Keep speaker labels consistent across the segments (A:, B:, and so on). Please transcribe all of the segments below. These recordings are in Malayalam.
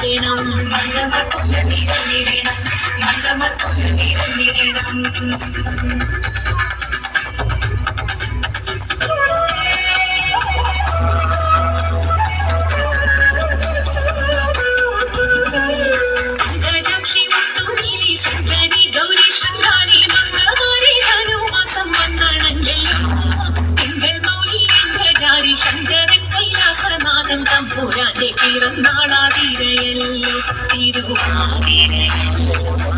A: நீரிடம் மங்கம கொள்ள நீரிடம் மங்கம கொள்ள நீரிடம் Thank you.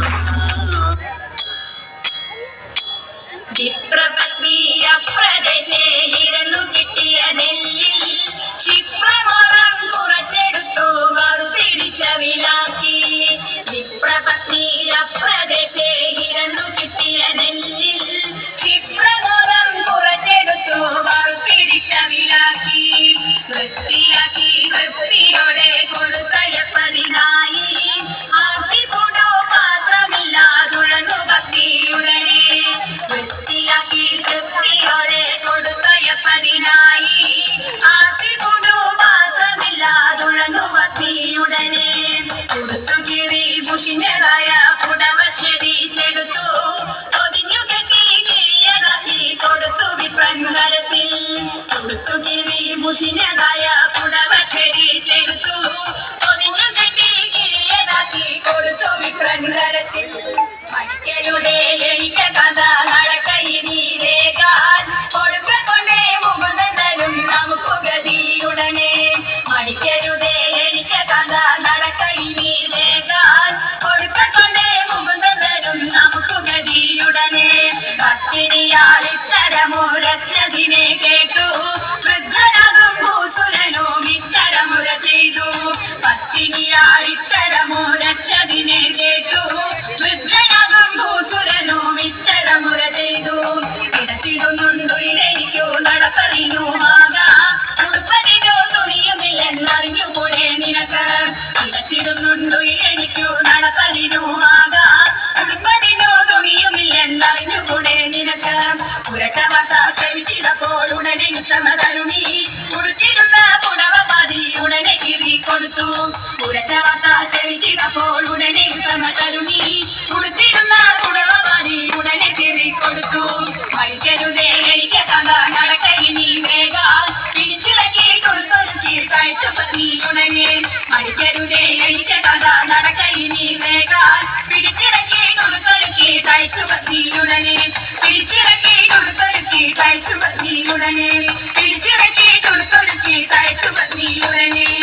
A: കൊടുത്തു വിക്രൻ കരത്തിൽ. പഠിക്കരുതേ എനിക്ക് കഥ കൊടുത്തു. ഉരച്ച വാർത്ത ശരി ഉടനെ ഉത്തമ തരുണി ഉടുത്തിരുന്ന കുടവമാതി ഉടനെ കേറി കൊടുത്തു. മടിക്കരുതേ എനിക്ക് കഥ നടക്ക ഇനി വേഗ പിടിച്ചിറക്കി കൊടുത്തൊരുക്കി കഴിച്ചു നീ ഉടനെ. മടിക്കരുതേ എനിക്ക് കഥ നടക്ക ഇനി വേഗ പിടിച്ചിറക്കി കൊടുത്തൊരുക്കി കഴിച്ചു നീ ഉടനെ. പിടിച്ചിറക്കി കൊടുത്തൊരുക്കി കഴിച്ചു നീ ഉടനെ. പിടിച്ചിറക്കി കൊടുത്തൊരുക്കി കഴിച്ചു നീ ഉടനെ.